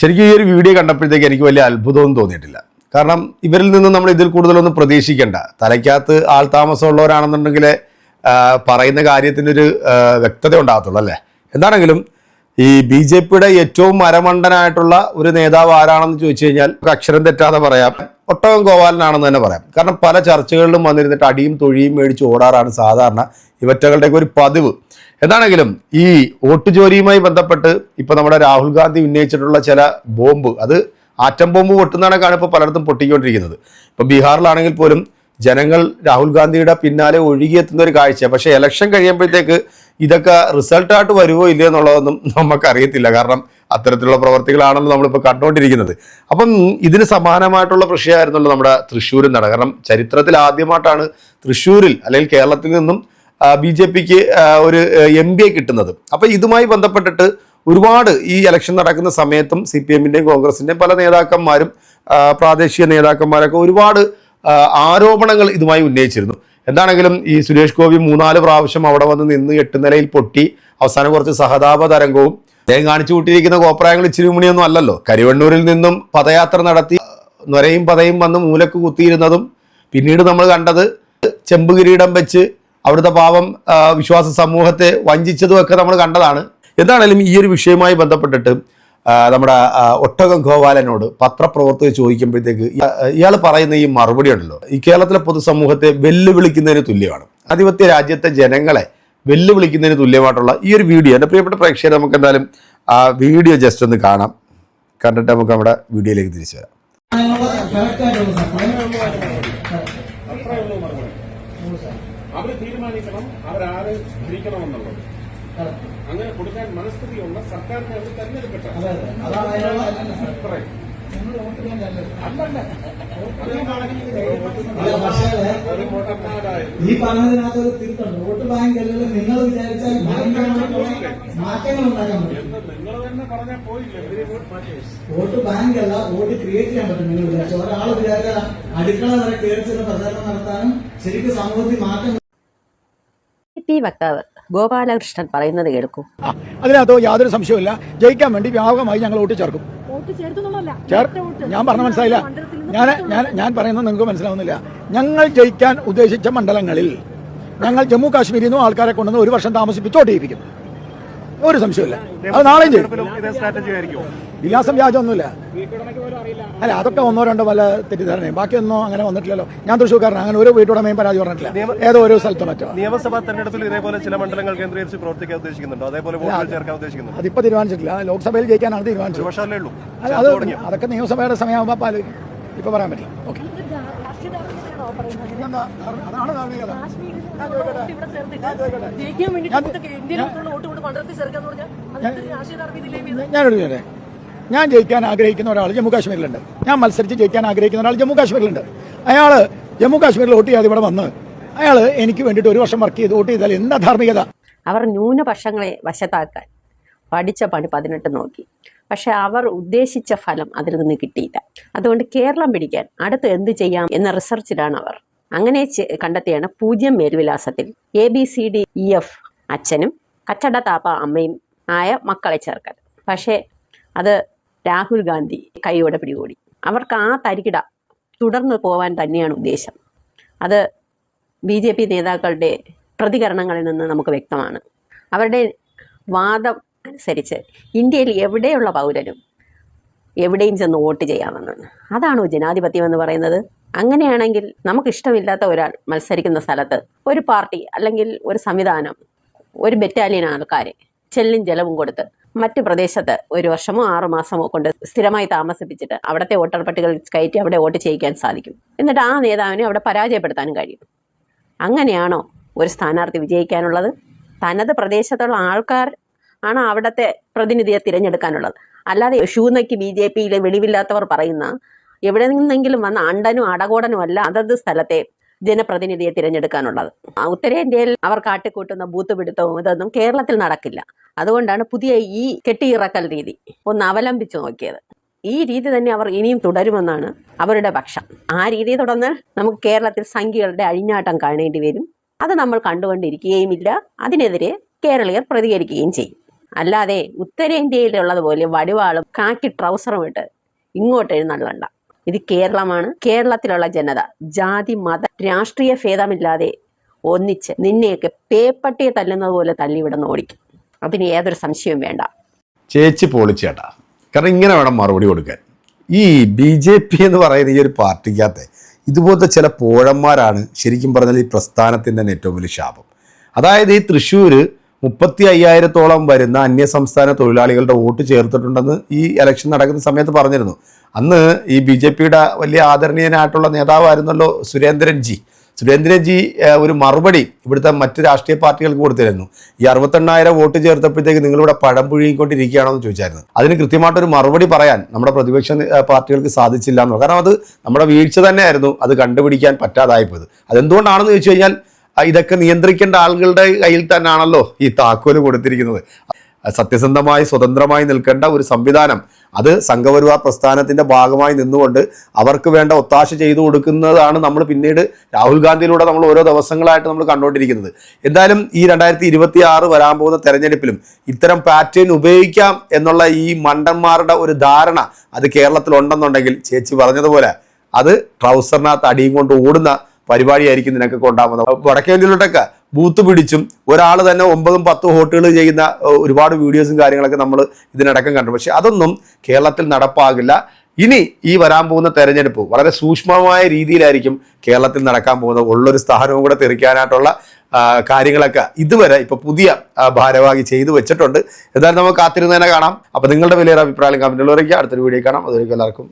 ശരിക്കും ഈ ഒരു വീഡിയോ കണ്ടപ്പോഴത്തേക്ക് എനിക്ക് വലിയ അത്ഭുതമൊന്നും തോന്നിയിട്ടില്ല. കാരണം ഇവരിൽ നിന്ന് നമ്മൾ ഇതിൽ കൂടുതലൊന്നും പ്രതീക്ഷിക്കേണ്ട. തലയ്ക്കകത്ത് ആൾ താമസമുള്ളവരാണെന്നുണ്ടെങ്കിൽ പറയുന്ന കാര്യത്തിന്റെ ഒരു വ്യക്തത ഉണ്ടാകത്തുള്ളൂ അല്ലേ? എന്താണെങ്കിലും ഈ ബി ജെ പിയുടെ ഏറ്റവും മരമണ്ടനായിട്ടുള്ള ഒരു നേതാവ് ആരാണെന്ന് ചോദിച്ചു കഴിഞ്ഞാൽ അക്ഷരം തെറ്റാതെ പറയാം. ഒട്ടകം ഗോപാലനാണെന്ന് തന്നെ പറയാം. കാരണം പല ചർച്ചകളിലും വന്നിരുന്നിട്ട് അടിയും തൊഴിയും മേടിച്ച് ഓടാറാണ് സാധാരണ ഇവറ്റകളുടെയൊക്കെ ഒരു പതിവ്. എന്താണെങ്കിലും ഈ വോട്ട് ജോലിയുമായി ബന്ധപ്പെട്ട് ഇപ്പൊ നമ്മുടെ രാഹുൽ ഗാന്ധി ഉന്നയിച്ചിട്ടുള്ള ചില ബോംബ് അത് ആറ്റം ബോംബ് പൊട്ടുന്നതാണ് ഇപ്പോൾ പലയിടത്തും പൊട്ടിക്കൊണ്ടിരിക്കുന്നത്. ഇപ്പൊ ബീഹാറിലാണെങ്കിൽ പോലും ജനങ്ങൾ രാഹുൽ ഗാന്ധിയുടെ പിന്നാലെ ഒഴുകിയെത്തുന്ന ഒരു കാഴ്ച പക്ഷേ ഇലക്ഷൻ കഴിയുമ്പോഴത്തേക്ക് ഇതൊക്കെ റിസൾട്ടായിട്ട് വരുമോ ഇല്ലയോ എന്നുള്ളതൊന്നും നമുക്കറിയത്തില്ല. കാരണം അത്തരത്തിലുള്ള പ്രവർത്തികളാണല്ലോ നമ്മളിപ്പോൾ കണ്ടുകൊണ്ടിരിക്കുന്നത്. അപ്പം ഇതിന് സമാനമായിട്ടുള്ള വിഷയമായിരുന്നല്ലോ നമ്മുടെ തൃശ്ശൂരിൽ നട. കാരണം ചരിത്രത്തിൽ ആദ്യമായിട്ടാണ് തൃശ്ശൂരിൽ അല്ലെങ്കിൽ കേരളത്തിൽ നിന്നും ബി ജെ പിക്ക് ഒരു എം പി കിട്ടുന്നത്. അപ്പം ഇതുമായി ബന്ധപ്പെട്ടിട്ട് ഒരുപാട് ഈ ഇലക്ഷൻ നടക്കുന്ന സമയത്തും സി പി എമ്മിന്റെയും കോൺഗ്രസിന്റെയും പല നേതാക്കന്മാരും പ്രാദേശിക നേതാക്കന്മാരൊക്കെ ഒരുപാട് ആരോപണങ്ങൾ ഇതുമായി ഉന്നയിച്ചിരുന്നു. എന്താണെങ്കിലും ഈ സുരേഷ് ഗോപി മൂന്നാൽ പ്രാവശ്യം അവിടെ വന്ന് നിന്ന് എട്ട് നിലയിൽ പൊട്ടി അവസാനം കുറച്ച് സഹതാപ തരംഗവും അദ്ദേഹം കാണിച്ചു കൂട്ടിയിരിക്കുന്ന കോപ്രായങ്ങൾ ഇച്ചിരി മണിയൊന്നും അല്ലല്ലോ. കരിവണ്ണൂരിൽ നിന്നും പദയാത്ര നടത്തി നൊരയും പതയും വന്ന് മൂലക്ക് കുത്തിയിരുന്നതും പിന്നീട് നമ്മൾ കണ്ടത് ചെമ്പ് കിരീടം വെച്ച് അവിടുത്തെ പാവം വിശ്വാസ സമൂഹത്തെ വഞ്ചിച്ചതും ഒക്കെ നമ്മൾ കണ്ടതാണ്. എന്താണേലും ഈ ഒരു വിഷയവുമായി ബന്ധപ്പെട്ടിട്ട് നമ്മുടെ ഒട്ടകം ഗോപാലനോട് പത്രപ്രവർത്തകർ ചോദിക്കുമ്പോഴത്തേക്ക് ഇയാൾ പറയുന്ന ഈ മറുപടി ഉണ്ടല്ലോ. ഈ കേരളത്തിലെ പൊതുസമൂഹത്തെ വെല്ലുവിളിക്കുന്നതിന് തുല്യമാണ്. ആധിപത്യ രാജ്യത്തെ ജനങ്ങളെ വെല്ലുവിളിക്കുന്നതിന് തുല്യമായിട്ടുള്ള ഈ ഒരു വീഡിയോ. എന്റെ പ്രിയപ്പെട്ട പ്രേക്ഷകർ നമുക്ക് എന്തായാലും ആ വീഡിയോ ജസ്റ്റ് ഒന്ന് കാണാം. കണ്ടിട്ട് നമുക്ക് നമ്മുടെ വീഡിയോയിലേക്ക് തിരിച്ചു വരാം. അവരാര് ഭരിക്കണമെന്നുള്ളത് അങ്ങനെ കൊടുക്കാൻ മനസ്ഥിതിയുള്ള സർക്കാരിനെ അവർ തെരഞ്ഞെടുക്കട്ടെ ഈ പറഞ്ഞതിനകത്ത് ഒരു തിരുത്തുണ്ട് വോട്ട് ബാങ്ക് അല്ലല്ലോ നിങ്ങൾ വിചാരിച്ചാൽ മാറ്റങ്ങൾ ഉണ്ടാക്കാൻ പറ്റും. വോട്ട് ബാങ്ക് അല്ല വോട്ട് ക്രിയേറ്റ് ചെയ്യാൻ പറ്റും നിങ്ങൾ വിചാരിച്ചു ഒരാൾ വിചാരിച്ചാൽ അടുക്കള വരെ കയറി ചെന്ന് പ്രചാരണം നടത്താനും ശരിക്കും സമൂഹത്തിൽ മാറ്റം പി വക്താവ് ഗോപാലകൃഷ്ണൻ പറയുന്നത് കേൾക്കൂ. അതിനകത്ത് യാതൊരു സംശയവുമില്ല. ജയിക്കാൻ വേണ്ടി വ്യാപകമായി ഞങ്ങൾ വോട്ട് ചേർക്കും. ചേർ ഞാൻ പറഞ്ഞ മനസ്സിലായില്ല. ഞാൻ ഞാൻ ഞാൻ പറയുന്നത് നിങ്ങൾക്ക് മനസ്സിലാവുന്നില്ല. ഞങ്ങൾ ജയിക്കാൻ ഉദ്ദേശിച്ച മണ്ഡലങ്ങളിൽ ഞങ്ങൾ ജമ്മു കാശ്മീരിൽ നിന്നും ആൾക്കാരെ കൊണ്ടുവന്ന് ഒരു വർഷം താമസിപ്പിച്ച് വോട്ട് ചെയ്യിപ്പിക്കും ഒരു സംശയമില്ല അത് നാളെയും ചെയ്യും. വിലാസം വ്യാജമൊന്നുമില്ല. അല്ല അതൊക്കെ ഒന്നോ രണ്ടോ വല്ല തെറ്റിദ്ധാരണയും. ബാക്കിയൊന്നും അങ്ങനെ വന്നിട്ടില്ലല്ലോ. ഞാൻ തൃശ്ശൂർക്കാരൻ അങ്ങനെ ഒരു വീട്ടുടമയും പരാതി പറഞ്ഞിട്ടില്ല. ഏതോ ഒരു സ്ഥലത്തോ മറ്റോ. നിയമസഭാ തെരഞ്ഞെടുപ്പിൽ ഇതേപോലെ ചില മണ്ഡലങ്ങൾ കേന്ദ്രീകരിച്ച് പ്രവർത്തിക്കാൻ ഉദ്ദേശിക്കുന്നുണ്ടോ? അതേപോലെ ചേർക്കാൻ ഉദ്ദേശിക്കുന്നുണ്ടോ? അതിപ്പോ തീരുമാനിച്ചിട്ടില്ല. ലോക്സഭയിൽ ജയിക്കാനാണ് തീരുമാനിച്ചത്. അല്ല, അത് അതൊക്കെ നിയമസഭയുടെ സമയമാകുമ്പോൾ പാലിക്കും ഇപ്പൊ പറയാൻ പറ്റില്ല. ഓക്കെ. അതാണ് ധാർമ്മികത. ഞാനൊരു ചോദിക്കട്ടെ? ഞാൻ ജയിക്കാൻ ആഗ്രഹിക്കുന്ന ഒരാൾ ജമ്മു കാശ്മീരിലുണ്ട്. ഞാൻ മത്സരിച്ച് ജയിക്കാൻ ആഗ്രഹിക്കുന്ന ഒരാൾ ജമ്മു കാശ്മീരിലുണ്ട്. അയാൾ ജമ്മു കാശ്മീരിൽ വോട്ട് ചെയ്യാതെ ഇവിടെ വന്ന് അയാൾ എനിക്ക് വേണ്ടിയിട്ട് ഒരു വർഷം വർക്ക് ചെയ്ത് വോട്ട് ചെയ്താൽ എന്താ ധാർമ്മികത? അവർ ന്യൂനപക്ഷങ്ങളെ വശത്താക്കാൻ പഠിച്ച പണി പതിനെട്ട് നോക്കി. പക്ഷെ അവർ ഉദ്ദേശിച്ച ഫലം അതിൽ നിന്ന് കിട്ടിയില്ല. അതുകൊണ്ട് കേരളം പിടിക്കാൻ അടുത്ത് എന്ത് ചെയ്യാം എന്ന റിസർച്ചിലാണ് അവർ. അങ്ങനെ കണ്ടെത്തിയാണ് പൂജ്യം മേൽവിലാസത്തിൽ. A B C D E F അച്ഛനും കച്ചട താപ്പ അമ്മയും ആയ മക്കളെ ചേർക്കൽ. പക്ഷേ അത് രാഹുൽ ഗാന്ധി കൈയോടെ പിടികൂടി. അവർക്ക് ആ തരികിട തുടർന്ന് പോവാൻ തന്നെയാണ് ഉദ്ദേശം. അത് ബി ജെ പി നേതാക്കളുടെ പ്രതികരണങ്ങളിൽ നിന്ന് നമുക്ക് വ്യക്തമാണ്. അവരുടെ വാദം അനുസരിച്ച് ഇന്ത്യയിൽ എവിടെയുള്ള പൗരനും എവിടെയും ചെന്ന് വോട്ട് ചെയ്യാമെന്നാണ്. അതാണോ ജനാധിപത്യം എന്ന് പറയുന്നത്? അങ്ങനെയാണെങ്കിൽ നമുക്ക് ഇഷ്ടമില്ലാത്ത ഒരാൾ മത്സരിക്കുന്ന സ്ഥലത്ത് ഒരു പാർട്ടി അല്ലെങ്കിൽ ഒരു സംവിധാനം ഒരു ബറ്റാലിയൻ ആൾക്കാരെ ചെല്ലും ജലവും കൊടുത്ത് മറ്റ് പ്രദേശത്ത് ഒരു വർഷമോ ആറു മാസമോ കൊണ്ട് സ്ഥിരമായി താമസിപ്പിച്ചിട്ട് അവിടുത്തെ വോട്ടർ പട്ടികൾ കയറ്റി അവിടെ വോട്ട് ചെയ്യിക്കാൻ സാധിക്കും. എന്നിട്ട് ആ നേതാവിനെ അവിടെ പരാജയപ്പെടുത്താനും കഴിയും. അങ്ങനെയാണോ ഒരു സ്ഥാനാർത്ഥി വിജയിക്കാനുള്ളത്? തനത് പ്രദേശത്തുള്ള ആൾക്കാർ ആണ് അവിടുത്തെ പ്രതിനിധിയെ തിരഞ്ഞെടുക്കാനുള്ളത്? അല്ലാതെ ഷൂനയ്ക്ക് ബി ജെ പിയിലെ വെളിവില്ലാത്തവർ പറയുന്ന എവിടെ നിന്നെങ്കിലും വന്ന അണ്ടനും അടകോടനും അല്ല അതത് സ്ഥലത്തെ ജനപ്രതിനിധിയെ തിരഞ്ഞെടുക്കാനുള്ളത്. ഉത്തരേന്ത്യയിൽ അവർ കാട്ടിക്കൂട്ടുന്ന ബൂത്ത് പിടുത്തവും ഇതൊന്നും കേരളത്തിൽ നടക്കില്ല. അതുകൊണ്ടാണ് പുതിയ ഈ കെട്ടിയിറക്കൽ രീതി ഒന്ന് അവലംബിച്ചു നോക്കിയത്. ഈ രീതി തന്നെ അവർ ഇനിയും തുടരുമെന്നാണ് അവരുടെ പക്ഷം. ആ രീതി തുടർന്ന് നമുക്ക് കേരളത്തിൽ സംഖ്യകളുടെ അഴിഞ്ഞാട്ടം കാണേണ്ടി വരും. അത് നമ്മൾ കണ്ടുകൊണ്ടിരിക്കുകയുമില്ല. അതിനെതിരെ കേരളീയർ പ്രതികരിക്കുകയും ചെയ്യും. അല്ലാതെ ഉത്തരേന്ത്യയിലുള്ളതുപോലെ വടിവാളും കാക്കി ട്രൗസറും ഇട്ട് ഇങ്ങോട്ട് എഴുന്നള്ളണ്ട. ഇത് കേരളമാണ്. കേരളത്തിലുള്ള ജനത ജാതി മത രാഷ്ട്രീയ ഭേദമില്ലാതെ ഒന്നിച്ച് നിന്നെയൊക്കെ പേപ്പട്ടിയെ തല്ലുന്നത് പോലെ തല്ലിവിടുന്ന് ഓടിക്കും. അതിന് ഏതൊരു സംശയവും വേണ്ട. ചേച്ചി പൊളിച്ചേട്ടാ. കാരണം ഇങ്ങനെ വേണം മറുപടി കൊടുക്കാൻ. ഈ ബി ജെ പി എന്ന് പറയുന്ന ഈ ഒരു പാർട്ടിക്കകത്ത് ഇതുപോലത്തെ ചില പോഴന്മാരാണ് ശരിക്കും പറഞ്ഞാൽ ഈ പ്രസ്ഥാനത്തിന്റെ ഏറ്റവും വലിയ ശാപം. അതായത് ഈ തൃശ്ശൂർ മുപ്പത്തി അയ്യായിരത്തോളം വരുന്ന അന്യസംസ്ഥാന തൊഴിലാളികളുടെ വോട്ട് ചേർത്തിട്ടുണ്ടെന്ന് ഈ ഇലക്ഷൻ നടക്കുന്ന സമയത്ത് പറഞ്ഞിരുന്നു. അന്ന് ഈ ബി ജെ പിയുടെ വലിയ ആദരണീയനായിട്ടുള്ള നേതാവായിരുന്നല്ലോ സുരേന്ദ്രൻജി. സുരേന്ദ്രൻജി സുരേന്ദ്രൻ ഒരു മറുപടി ഇവിടുത്തെ മറ്റ് രാഷ്ട്രീയ പാർട്ടികൾക്ക് കൊടുത്തിരുന്നു. ഈ അറുപത്തെണ്ണായിരം വോട്ട് ചേർത്തപ്പോഴത്തേക്ക് നിങ്ങളിവിടെ പഴം പുഴുകിക്കൊണ്ടിരിക്കുകയാണോ എന്ന് ചോദിച്ചായിരുന്നു. അതിന് കൃത്യമായിട്ടൊരു മറുപടി പറയാൻ നമ്മുടെ പ്രതിപക്ഷ പാർട്ടികൾക്ക് സാധിച്ചില്ല എന്ന് കാരണം അത് നമ്മുടെ വീഴ്ച തന്നെയായിരുന്നു. അത് കണ്ടുപിടിക്കാൻ പറ്റാതായിപ്പോയത് അതെന്തുകൊണ്ടാണെന്ന് ചോദിച്ചു കഴിഞ്ഞാൽ ഇതൊക്കെ നിയന്ത്രിക്കേണ്ട ആളുകളുടെ കയ്യിൽ തന്നെയാണല്ലോ ഈ താക്കോൽ കൊടുത്തിരിക്കുന്നത്. സത്യസന്ധമായി സ്വതന്ത്രമായി നിൽക്കേണ്ട ഒരു സംവിധാനം അത് സംഘപരിവാർ പ്രസ്ഥാനത്തിന്റെ ഭാഗമായി നിന്നുകൊണ്ട് അവർക്ക് വേണ്ട ഒത്താശ ചെയ്തു കൊടുക്കുന്നതാണ് നമ്മൾ പിന്നീട് രാഹുൽ ഗാന്ധിയിലൂടെ നമ്മൾ ഓരോ ദിവസങ്ങളായിട്ട് നമ്മൾ കണ്ടുകൊണ്ടിരിക്കുന്നത്. എന്തായാലും ഈ രണ്ടായിരത്തി ഇരുപത്തി ആറ് വരാൻ പോകുന്ന തെരഞ്ഞെടുപ്പിലും ഇത്തരം പാറ്റേൺ ഉപയോഗിക്കാം എന്നുള്ള ഈ മണ്ടന്മാരുടെ ഒരു ധാരണ അത് കേരളത്തിലുണ്ടെന്നുണ്ടെങ്കിൽ ചേച്ചി പറഞ്ഞതുപോലെ അത് ട്രൗസറിനകത്ത് അടിയും കൊണ്ട് ഓടുന്ന പരിപാടിയായിരിക്കും നിനക്കൊക്കെ ഉണ്ടാകുന്നത് വടക്കേന്ത്യയിലോട്ടൊക്കെ ബൂത്ത് പിടിച്ചും ഒരാൾ തന്നെ ഒമ്പതും പത്തും വോട്ടുകൾ ചെയ്യുന്ന ഒരുപാട് വീഡിയോസും കാര്യങ്ങളൊക്കെ നമ്മൾ ഇതിനടക്കം കണ്ടു. പക്ഷെ അതൊന്നും കേരളത്തിൽ നടപ്പാകില്ല. ഇനി ഈ വരാൻ പോകുന്ന തെരഞ്ഞെടുപ്പ് വളരെ സൂക്ഷ്മമായ രീതിയിലായിരിക്കും കേരളത്തിൽ നടക്കാൻ പോകുന്നത്. ഉള്ളൊരു സ്ഥാനവും കൂടെ തെറിക്കാനായിട്ടുള്ള കാര്യങ്ങളൊക്കെ ഇതുവരെ ഇപ്പൊ പുതിയ ഭാരവാഹി ചെയ്തു വെച്ചിട്ടുണ്ട്. എന്തായാലും നമുക്ക് കാത്തിരുന്ന് തന്നെ കാണാം. അപ്പൊ നിങ്ങളുടെ വലിയൊരു അഭിപ്രായം കമന്റുകൾ അറിയിക്കുക അടുത്തൊരു വീഡിയോ കാണാം. അതൊരു എല്ലാവർക്കും